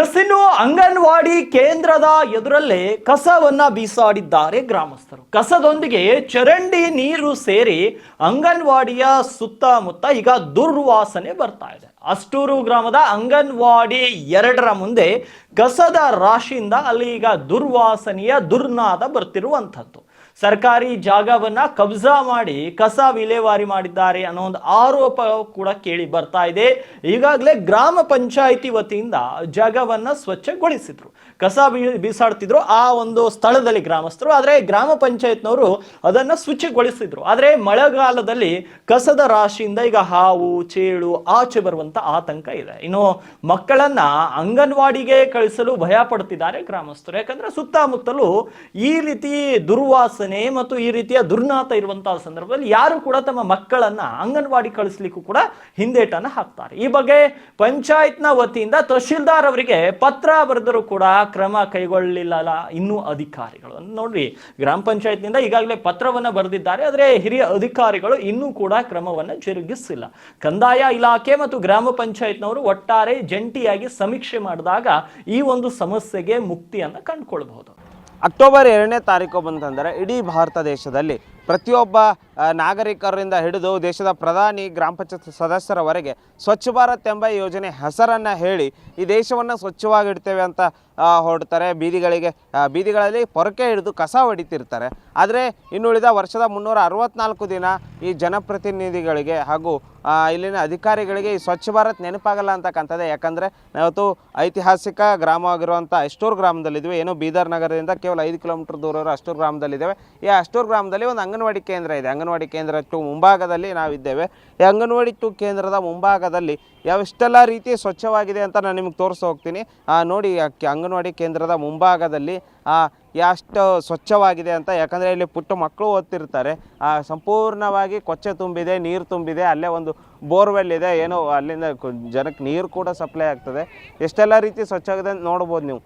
S anganwadi ಕೇಂದ್ರದ ಎದುರಲ್ಲೇ ಕಸವನ್ನ ಬೀಸಾಡಿದ್ದಾರೆ ಗ್ರಾಮಸ್ಥರು. ಕಸದೊಂದಿಗೆ ಚರಂಡಿ ನೀರು ಸೇರಿ ಅಂಗನವಾಡಿಯ ಸುತ್ತಮುತ್ತ ಈಗ ದುರ್ವಾಸನೆ ಬರ್ತಾ ಇದೆ. ಅಷ್ಟೂರು ಗ್ರಾಮದ ಅಂಗನವಾಡಿ ಎರಡರ ಮುಂದೆ ಕಸದ ರಾಶಿಯಿಂದ ಅಲ್ಲಿ ಈಗ ದುರ್ವಾಸನೆಯ ದುರ್ನಾದ ಬರ್ತಿರುವಂಥದ್ದು. ಸರ್ಕಾರಿ ಜಾಗವನ್ನ ಕಬ್ಜಾ ಮಾಡಿ ಕಸ ವಿಲೇವಾರಿ ಮಾಡಿದ್ದಾರೆ ಅನ್ನೋ ಒಂದು ಆರೋಪ ಕೂಡ ಕೇಳಿ ಬರ್ತಾ ಇದೆ. ಈಗಾಗಲೇ ಗ್ರಾಮ ಪಂಚಾಯಿತಿ ವತಿಯಿಂದ ಜಾಗವನ್ನ ಸ್ವಚ್ಛಗೊಳಿಸಿದ್ರು. ಕಸ ಬೀಸಾಡ್ತಿದ್ರು ಆ ಒಂದು ಸ್ಥಳದಲ್ಲಿ ಗ್ರಾಮಸ್ಥರು. ಆದರೆ ಗ್ರಾಮ ಪಂಚಾಯತ್ನವರು ಅದನ್ನು ಶುಚಿಗೊಳಿಸಿದ್ರು. ಆದರೆ ಮಳೆಗಾಲದಲ್ಲಿ ಕಸದ ರಾಶಿಯಿಂದ ಈಗ ಹಾವು, ಚೇಳು ಆಚೆ ಬರುವಂಥ ಆತಂಕ ಇದೆ. ಇನ್ನು ಮಕ್ಕಳನ್ನ ಅಂಗನವಾಡಿಗೆ ಕಳಿಸಲು ಭಯ ಪಡ್ತಿದ್ದಾರೆ ಗ್ರಾಮಸ್ಥರು. ಯಾಕಂದ್ರೆ ಸುತ್ತಮುತ್ತಲೂ ಈ ರೀತಿ ದುರ್ವಾಸನೆ ಮತ್ತು ಈ ರೀತಿಯ ದುರ್ನಾತ ಇರುವಂತಹ ಸಂದರ್ಭದಲ್ಲಿ ಯಾರು ಕೂಡ ತಮ್ಮ ಮಕ್ಕಳನ್ನ ಅಂಗನವಾಡಿ ಕಳಿಸ್ಲಿಕ್ಕೂ ಕೂಡ ಹಿಂದೇಟನ್ನು ಹಾಕ್ತಾರೆ. ಈ ಬಗ್ಗೆ ಪಂಚಾಯತ್ನ ವತಿಯಿಂದ ತಹಶೀಲ್ದಾರ್ ಅವರಿಗೆ ಪತ್ರ ಬರೆದರೂ ಕೂಡ ಕ್ರಮ ಕೈಗೊಳ್ಳಲಿಲ್ಲ ಇನ್ನೂ ಅಧಿಕಾರಿಗಳು. ನೋಡ್ರಿ, ಗ್ರಾಮ ಪಂಚಾಯತ್ನಿಂದ ಈಗಾಗಲೇ ಪತ್ರವನ್ನು ಬರೆದಿದ್ದಾರೆ, ಆದರೆ ಹಿರಿಯ ಅಧಿಕಾರಿಗಳು ಇನ್ನೂ ಕೂಡ ಕ್ರಮವನ್ನು ಜರುಗಿಸಿಲ್ಲ. ಕಂದಾಯ ಇಲಾಖೆ ಮತ್ತು ಗ್ರಾಮ ಪಂಚಾಯತ್ನವರು ಒಟ್ಟಾರೆ ಜಂಟಿಯಾಗಿ ಸಮೀಕ್ಷೆ ಮಾಡಿದಾಗ ಈ ಒಂದು ಸಮಸ್ಯೆಗೆ ಮುಕ್ತಿಯನ್ನು ಕಂಡುಕೊಳ್ಬಹುದು. ಅಕ್ಟೋಬರ್ ಎರಡನೇ ತಾರೀಕು ಬಂತಂದರೆ ಇಡೀ ಭಾರತ ದೇಶದಲ್ಲಿ ಪ್ರತಿಯೊಬ್ಬ ನಾಗರಿಕರಿಂದ ಹಿಡಿದು ದೇಶದ ಪ್ರಧಾನಿ, ಗ್ರಾಮ ಪಂಚಾಯತ್ ಸದಸ್ಯರವರೆಗೆ ಸ್ವಚ್ಛ ಭಾರತ್ ಎಂಬ ಯೋಜನೆ ಹೆಸರನ್ನು ಹೇಳಿ ಈ ದೇಶವನ್ನು ಸ್ವಚ್ಛವಾಗಿಡ್ತೇವೆ ಅಂತ ಹೊರಡ್ತಾರೆ. ಬೀದಿಗಳಿಗೆ ಬೀದಿಗಳಲ್ಲಿ ಪೊರಕೆ ಹಿಡಿದು ಕಸ ಹೊಡಿತಿರ್ತಾರೆ. ಆದರೆ ಇನ್ನುಳಿದ ವರ್ಷದ ಮುನ್ನೂರ ಅರವತ್ನಾಲ್ಕು ದಿನ ಈ ಜನಪ್ರತಿನಿಧಿಗಳಿಗೆ ಹಾಗೂ ಇಲ್ಲಿನ ಅಧಿಕಾರಿಗಳಿಗೆ ಈ ಸ್ವಚ್ಛ ಭಾರತ್ ನೆನಪಾಗಲ್ಲ ಅಂತಕ್ಕಂಥದ್ದೇ ಯಾಕಂದರೆ ನಾವತ್ತು ಐತಿಹಾಸಿಕ ಗ್ರಾಮವಾಗಿರುವಂಥ ಅಷ್ಟೂರು ಗ್ರಾಮದಲ್ಲಿದ್ದೀವಿ ಏನು ಬೀದರ್ ನಗರದಿಂದ ಕೇವಲ ಐದು ಕಿಲೋಮೀಟರ್ ದೂರ ಅಷ್ಟೂರು ಗ್ರಾಮದಲ್ಲಿದ್ದೇವೆ. ಈ ಅಷ್ಟೂರು ಗ್ರಾಮದಲ್ಲಿ ಒಂದು ಅಂಗನವಾಡಿ ಕೇಂದ್ರ ಇದೆ. ಅಂಗನವಾಡಿ ಕೇಂದ್ರ ಟು ಮುಂಭಾಗದಲ್ಲಿ ನಾವಿದ್ದೇವೆ. ಈ ಅಂಗನವಾಡಿ ಟು ಕೇಂದ್ರದ ಮುಂಭಾಗದಲ್ಲಿ ಯಾವೆಷ್ಟೆಲ್ಲ ರೀತಿ ಸ್ವಚ್ಛವಾಗಿದೆ ಅಂತ ನಾನು ನಿಮಗೆ ತೋರಿಸಿ ಹೋಗ್ತೀನಿ. ನೋಡಿ ಅಂಗನವಾಡಿ ಕೇಂದ್ರದ ಮುಂಭಾಗದಲ್ಲಿ ಎಷ್ಟು ಸ್ವಚ್ಛವಾಗಿದೆ ಅಂತ. ಯಾಕಂದರೆ ಇಲ್ಲಿ ಪುಟ್ಟ ಮಕ್ಕಳು ಓದ್ತಿರ್ತಾರೆ. ಸಂಪೂರ್ಣವಾಗಿ ಕೊಚ್ಚೆ ತುಂಬಿದೆ, ನೀರು ತುಂಬಿದೆ, ಅಲ್ಲೇ ಒಂದು ಬೋರ್ವೆಲ್ ಇದೆ. ಏನೋ ಅಲ್ಲಿಂದ ಜನಕ್ಕೆ ನೀರು ಕೂಡ ಸಪ್ಲೈ ಆಗ್ತದೆ. ಎಷ್ಟೆಲ್ಲ ರೀತಿ ಸ್ವಚ್ಛವಾಗಿದೆ ಅಂತ ನೋಡ್ಬೋದು ನೀವು.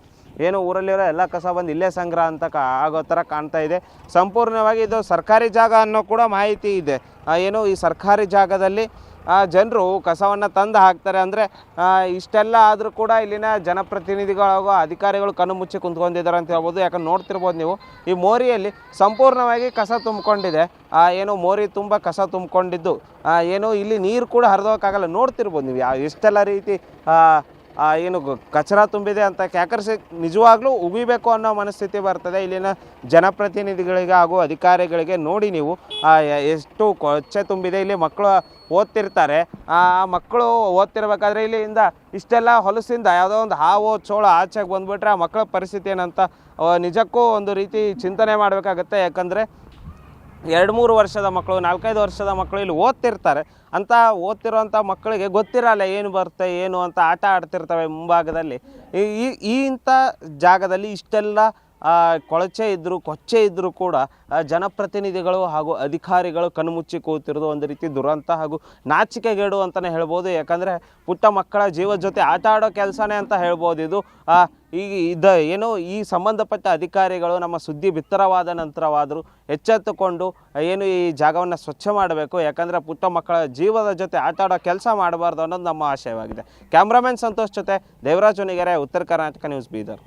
ಏನು ಊರಲ್ಲಿರೋ ಎಲ್ಲ ಕಸ ಬಂದು ಇಲ್ಲೇ ಸಂಗ್ರಹ ಅಂತ ಕಾ ಆಗೋ ಥರ ಕಾಣ್ತಾ ಇದೆ. ಸಂಪೂರ್ಣವಾಗಿ ಇದು ಸರ್ಕಾರಿ ಜಾಗ ಅನ್ನೋ ಕೂಡ ಮಾಹಿತಿ ಇದೆ. ಏನು ಈ ಸರ್ಕಾರಿ ಜಾಗದಲ್ಲಿ ಜನರು ಕಸವನ್ನು ತಂದು ಹಾಕ್ತಾರೆ ಅಂದರೆ ಇಷ್ಟೆಲ್ಲ ಆದರೂ ಕೂಡ ಇಲ್ಲಿನ ಜನಪ್ರತಿನಿಧಿಗಳು ಹಾಗೂ ಅಧಿಕಾರಿಗಳು ಕಣ್ಣು ಮುಚ್ಚಿ ಕುಂತ್ಕೊಂಡಿದ್ದಾರೆ ಅಂತ ಹೇಳ್ಬೋದು. ಯಾಕಂದ್ರೆ ನೋಡ್ತಿರ್ಬೋದು ನೀವು, ಈ ಮೋರಿಯಲ್ಲಿ ಸಂಪೂರ್ಣವಾಗಿ ಕಸ ತುಂಬಿಕೊಂಡಿದೆ. ಏನು ಮೋರಿ ತುಂಬ ಕಸ ತುಂಬಿಕೊಂಡಿದ್ದು. ಏನು ಇಲ್ಲಿ ನೀರು ಕೂಡ ಹರಿದೋಕ್ಕಾಗಲ್ಲ. ನೋಡ್ತಿರ್ಬೋದು ನೀವು ಇಷ್ಟೆಲ್ಲ ರೀತಿ ಏನು ಕಚರ ತುಂಬಿದೆ ಅಂತ ಕ್ಯಾಕರ್ಸ್ ನಿಜವಾಗ್ಲೂ ಉಗಿಬೇಕು ಅನ್ನೋ ಮನಸ್ಥಿತಿ ಬರ್ತದೆ. ಇಲ್ಲಿನ ಜನಪ್ರತಿನಿಧಿಗಳಿಗೆ ಹಾಗೂ ಅಧಿಕಾರಿಗಳಿಗೆ ನೋಡಿ ನೀವು ಎಷ್ಟು ಕೊಚ್ಚೆ ತುಂಬಿದೆ. ಇಲ್ಲಿ ಮಕ್ಕಳು ಓದ್ತಿರ್ತಾರೆ. ಆ ಮಕ್ಕಳು ಓದ್ತಿರ್ಬೇಕಾದ್ರೆ ಇಲ್ಲಿಂದ ಇಷ್ಟೆಲ್ಲ ಹೊಲಸಿಂದ ಯಾವುದೋ ಒಂದು ಹಾವು ಚೋಳ ಆಚೆಗೆ ಬಂದುಬಿಟ್ರೆ ಆ ಮಕ್ಕಳ ಪರಿಸ್ಥಿತಿ ಏನಂತ ನಿಜಕ್ಕೂ ಒಂದು ರೀತಿ ಚಿಂತನೆ ಮಾಡಬೇಕಾಗತ್ತೆ. ಯಾಕಂದರೆ ಎರಡು ಮೂರು ವರ್ಷದ ಮಕ್ಕಳು, ನಾಲ್ಕೈದು ವರ್ಷದ ಮಕ್ಕಳು ಇಲ್ಲಿ ಓದ್ತಿರ್ತಾರೆ. ಅಂತ ಓದ್ತಿರೋಂಥ ಮಕ್ಕಳಿಗೆ ಗೊತ್ತಿರಲ್ಲ ಏನು ಬರುತ್ತೆ, ಏನು ಅಂತ ಆಟ ಆಡ್ತಿರ್ತವೆ ಮುಂಭಾಗದಲ್ಲಿ. ಈ- ಇಂಥ ಜಾಗದಲ್ಲಿ ಇಷ್ಟೆಲ್ಲ ಕೊಳಚೆ ಇದ್ದರೂ ಕೊಚ್ಚೆ ಇದ್ದರೂ ಕೂಡ ಜನಪ್ರತಿನಿಧಿಗಳು ಹಾಗೂ ಅಧಿಕಾರಿಗಳು ಕಣ್ಮುಚ್ಚಿ ಕೂತಿರೋದು ಒಂದು ರೀತಿ ದುರಂತ ಹಾಗೂ ನಾಚಿಕೆಗೇಡು ಅಂತಲೇ ಹೇಳ್ಬೋದು. ಯಾಕಂದರೆ ಪುಟ್ಟ ಮಕ್ಕಳ ಜೀವದ ಜೊತೆ ಆಟ ಆಡೋ ಕೆಲಸನೇ ಅಂತ ಹೇಳ್ಬೋದು ಇದು. ಈ ಇದ ಏನೋ ಈ ಸಂಬಂಧಪಟ್ಟ ಅಧಿಕಾರಿಗಳು ನಮ್ಮ ಸುದ್ದಿ ಬಿತ್ತರವಾದ ನಂತರವಾದರೂ ಎಚ್ಚೆತ್ತುಕೊಂಡು ಏನು ಈ ಜಾಗವನ್ನು ಸ್ವಚ್ಛ ಮಾಡಬೇಕು. ಯಾಕಂದರೆ ಪುಟ್ಟ ಮಕ್ಕಳ ಜೀವದ ಜೊತೆ ಆಟ ಆಡೋ ಕೆಲಸ ಮಾಡಬಾರ್ದು ಅನ್ನೋದು ನಮ್ಮ ಆಶಯವಾಗಿದೆ. ಕ್ಯಾಮ್ರಾಮನ್ ಸಂತೋಷ್ ಜೊತೆ ದೇವರಾಜ್ ಉತ್ತರ ಕರ್ನಾಟಕ ನ್ಯೂಸ್ ಬೀದರ್.